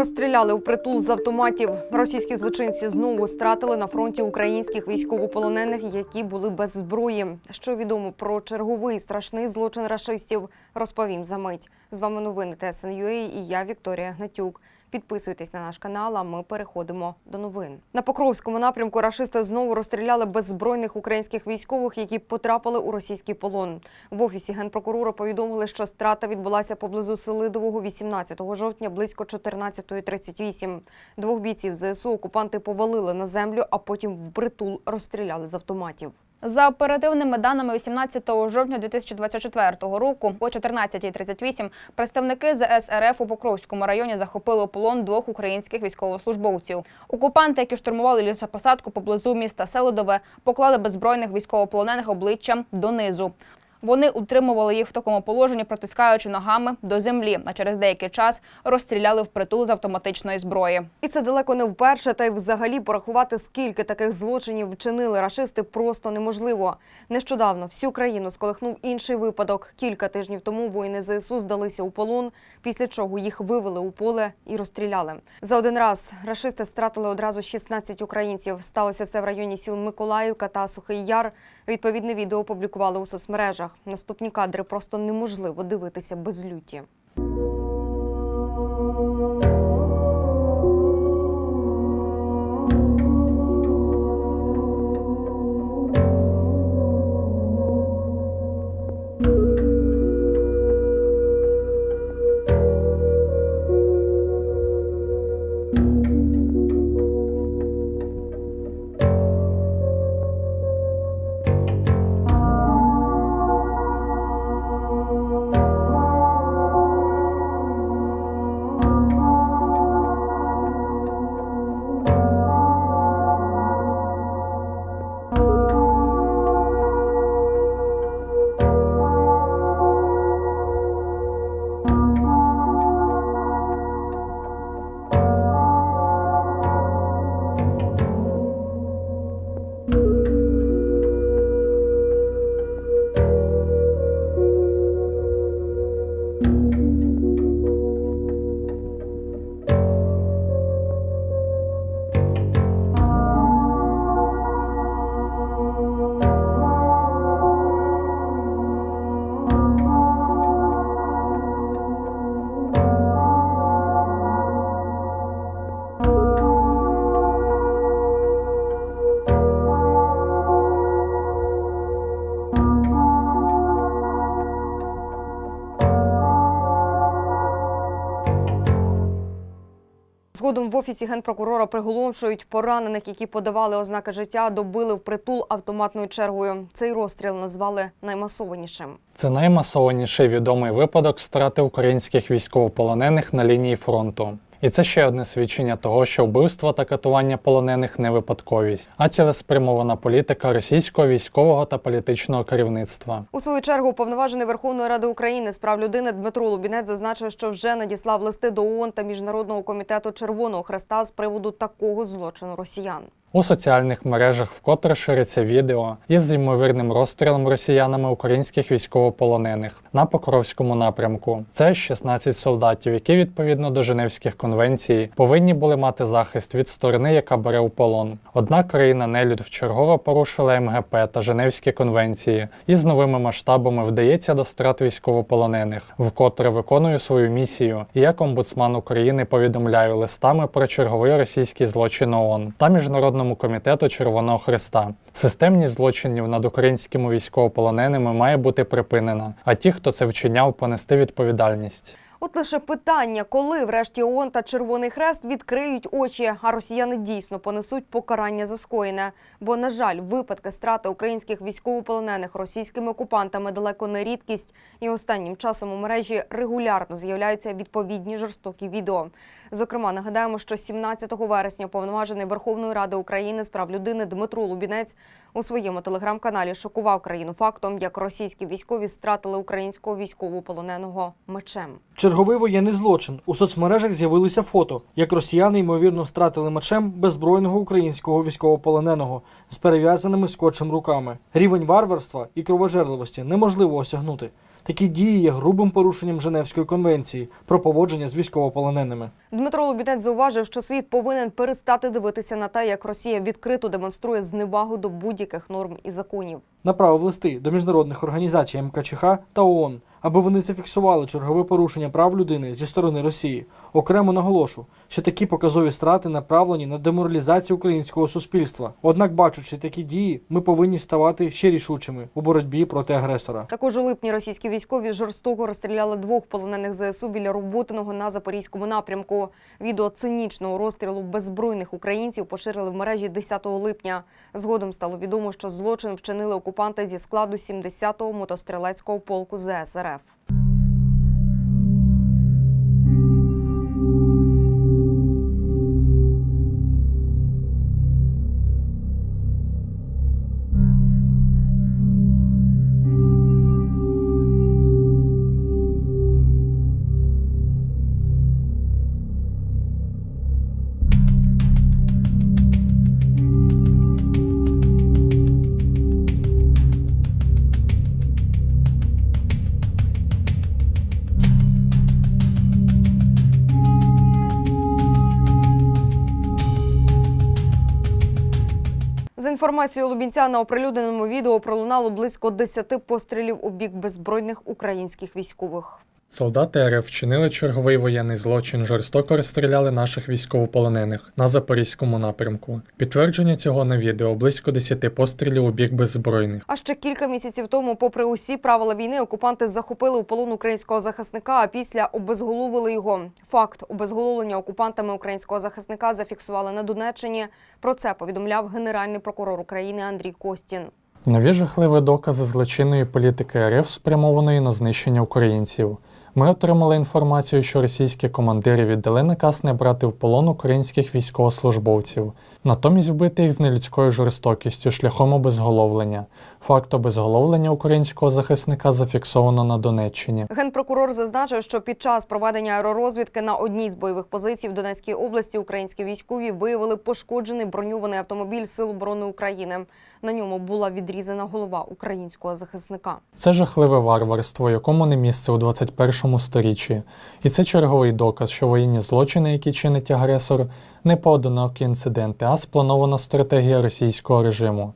Розстріляли в притул з автоматів. Російські злочинці знову стратили на фронті українських військовополонених, які були без зброї. Що відомо про черговий страшний злочин рашистів, розповім за мить. З вами новини ТСНЮА і я Вікторія Гнатюк. Підписуйтесь на наш канал, а ми переходимо до новин. На Покровському напрямку рашисти знову розстріляли беззбройних українських військових, які потрапили у російський полон. В офісі генпрокурора повідомили, що страта відбулася поблизу Селидового 18 жовтня близько 14.38. Двох бійців ЗСУ окупанти повалили на землю, а потім впритул розстріляли з автоматів. За оперативними даними 18 жовтня 2024 року о 14.38 представники ЗС РФ у Покровському районі захопили полон двох українських військовослужбовців. Окупанти, які штурмували лісопосадку поблизу міста Селодове, поклали беззбройних військовополонених обличчям донизу. Вони утримували їх в такому положенні, протискаючи ногами до землі, а через деякий час розстріляли впритул з автоматичної зброї. І це далеко не вперше, та й взагалі порахувати, скільки таких злочинів вчинили рашисти, просто неможливо. Нещодавно всю країну сколихнув інший випадок. Кілька тижнів тому воїни ЗСУ здалися у полон, після чого їх вивели у поле і розстріляли. За один раз рашисти стратили одразу 16 українців. Сталося це в районі сіл Миколаївка та Сухий Яр. Відповідне відео опублікували у соцмережах. Наступні кадри просто неможливо дивитися без люті. Згодом в офісі генпрокурора приголомшують поранених, які подавали ознаки життя, добили в притул автоматною чергою. Цей розстріл назвали наймасованішим. Це наймасованіший відомий випадок страти українських військовополонених на лінії фронту. І це ще одне свідчення того, що вбивство та катування полонених не випадковість, а цілеспрямована політика російського військового та політичного керівництва. У свою чергу уповноважений Верховної Ради України з прав людини Дмитро Лубінець зазначив, що вже надіслав листи до ООН та Міжнародного комітету Червоного Хреста з приводу такого злочину росіян. У соціальних мережах вкотре шириться відео із ймовірним розстрілом росіянами українських військовополонених на Покровському напрямку. Це 16 солдатів, які відповідно до Женевських конвенцій повинні були мати захист від сторони, яка бере у полон. Однак країна Нелюд вчергово порушила МГП та Женевські конвенції і з новими масштабами вдається до страт військовополонених, вкотре виконує свою місію. І як омбудсман України повідомляю листами про черговий російський злочин ООН та міжнародному комітету Червоного Христа. Системність злочинів над українськими військовополоненими має бути припинена, а ті, хто це вчиняв, понести відповідальність. От лише питання, коли врешті ООН та Червоний Хрест відкриють очі, а росіяни дійсно понесуть покарання за скоєне. Бо, на жаль, випадки страти українських військовополонених російськими окупантами далеко не рідкість, і останнім часом у мережі регулярно з'являються відповідні жорстокі відео. Зокрема, нагадаємо, що 17 вересня уповноважений Верховної Ради України з прав людини Дмитро Лубінець у своєму телеграм-каналі шокував країну фактом, як російські військові стратили українського військовополоненого мечем. Черговий воєнний злочин. У соцмережах з'явилися фото, як росіяни ймовірно стратили мечем беззбройного українського військовополоненого з перев'язаними скотчем руками. Рівень варварства і кровожерливості неможливо осягнути. Такі дії є грубим порушенням Женевської конвенції про поводження з військовополоненими. Дмитро Лубінець зауважив, що світ повинен перестати дивитися на те, як Росія відкрито демонструє зневагу до будь-яких норм і законів. Направив листи до міжнародних організацій МКЧХ та ООН, аби вони зафіксували чергове порушення прав людини зі сторони Росії. Окремо наголошу, що такі показові страти направлені на деморалізацію українського суспільства. Однак, бачучи такі дії, ми повинні ставати ще рішучими у боротьбі проти агресора. Також у липні російські військові жорстоко розстріляли двох полонених ЗСУ біля Роботиного на запорізькому напрямку. Відео цинічного розстрілу беззбройних українців поширили в мережі 10 липня. Згодом стало відомо, що злочин вчинили окупанти зі складу 70-го мотострілецького полку ЗСРФ. Інформацією Лубінця на оприлюдненому відео пролунало близько 10 пострілів у бік беззбройних українських військових. Солдати РФ вчинили черговий воєнний злочин, жорстоко розстріляли наших військовополонених на запорізькому напрямку. Підтвердження цього на відео близько 10 пострілів у бік беззбройних. А ще кілька місяців тому, попри усі правила війни, окупанти захопили у полон українського захисника, а після обезголовили його. Факт обезголовлення окупантами українського захисника зафіксували на Донеччині. Про це повідомляв генеральний прокурор України Андрій Костін. Нові жахливі докази злочинної політики РФ спрямованої на знищення українців. Ми отримали інформацію, що російські командири віддали наказ не брати в полон українських військовослужбовців, натомість вбити їх з нелюдською жорстокістю шляхом обезголовлення. Факт обезголовлення українського захисника зафіксовано на Донеччині. Генпрокурор зазначив, що під час проведення аеророзвідки на одній з бойових позицій в Донецькій області українські військові виявили пошкоджений броньований автомобіль Сил оборони України. На ньому була відрізана голова українського захисника. Це жахливе варварство, якому не місце у 21 сторіччі. І це черговий доказ, що воєнні злочини, які чинить агресор, не поодинокі інциденти, а спланована стратегія російського режиму.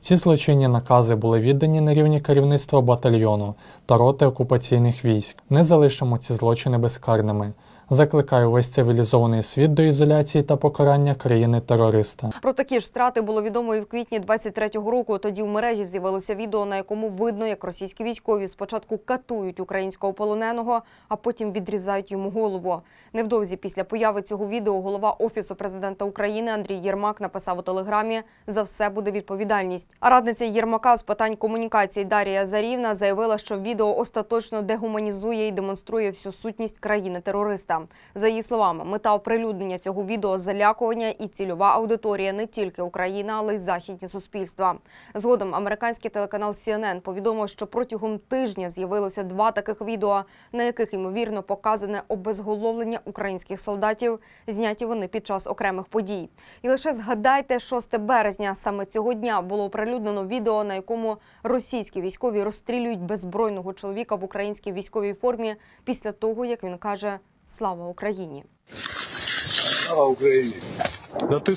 Ці злочинні накази були віддані на рівні керівництва батальйону та роти окупаційних військ. Не залишимо ці злочини безкарними. Закликаю весь цивілізований світ до ізоляції та покарання країни-терориста. Про такі ж страти було відомо і в квітні 23-го року. Тоді в мережі з'явилося відео, на якому видно, як російські військові спочатку катують українського полоненого, а потім відрізають йому голову. Невдовзі після появи цього відео голова офісу президента України Андрій Єрмак написав у телеграмі: за все буде відповідальність. А радниця Єрмака з питань комунікації Дарія Зарівна заявила, що відео остаточно дегуманізує і демонструє всю сутність країни-терориста. За її словами, мета оприлюднення цього відео залякування і цільова аудиторія не тільки Україна, але й західні суспільства. Згодом американський телеканал CNN повідомив, що протягом тижня з'явилося два таких відео, на яких ймовірно показане обезголовлення українських солдатів. Зняті вони під час окремих подій. І лише згадайте, 6 березня саме цього дня було оприлюднено відео, на якому російські військові розстрілюють беззбройного чоловіка в українській військовій формі після того, як він каже Слава Україні. Слава Україні! на ти І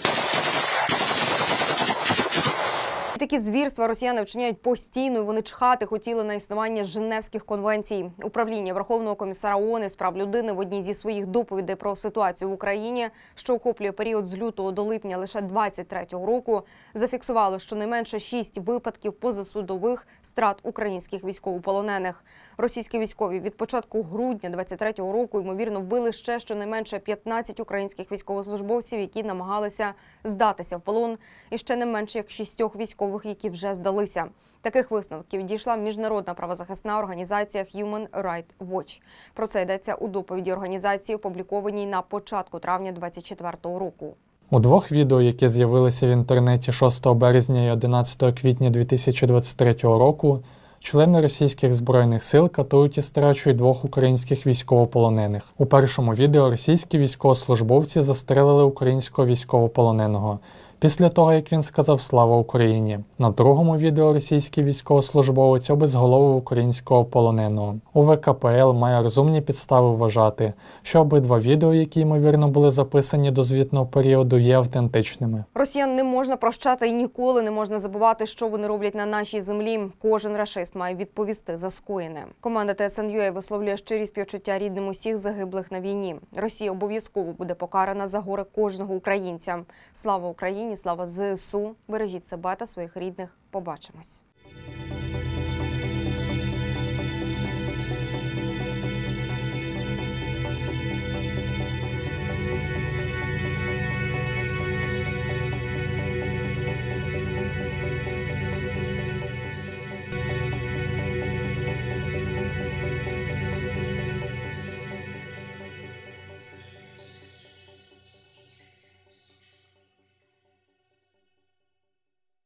Такі звірства росіяни вчиняють постійно. і Вони чхати хотіли на існування Женевських конвенцій. Управління Верховного комісара ООН з прав людини в одній зі своїх доповідей про ситуацію в Україні, що охоплює період з лютого до липня лише 23-го року, зафіксувало щонайменше шість випадків позасудових страт українських військовополонених. Російські військові від початку грудня 23-го року ймовірно вбили ще щонайменше 15 українських військовослужбовців, які намагалися здатися в полон, і ще не менше як шістьох військових, які вже здалися. Таких висновків дійшла міжнародна правозахисна організація Human Rights Watch. Про це йдеться у доповіді організації, опублікованій на початку травня 24-го року. У двох відео, які з'явилися в інтернеті 6 березня і 11 квітня 2023 року, члени російських збройних сил катують і страчують двох українських військовополонених. У першому відео російські військовослужбовці застрелили українського військовополоненого. Після того як він сказав Слава Україні. На другому відео російський військовослужбовець обезголовив українського полоненого. УВКПЛ має розумні підстави вважати, що обидва відео, які ймовірно були записані до звітного періоду, є автентичними. Росіян не можна прощати і ніколи не можна забувати, що вони роблять на нашій землі. Кожен рашист має відповісти за скоєне. Команда ТСНЮА висловлює щирі співчуття рідним усіх загиблих на війні. Росія обов'язково буде покарана за горе кожного українця. Слава Україні! Слава ЗСУ! Бережіть себе та своїх рідних. Побачимось.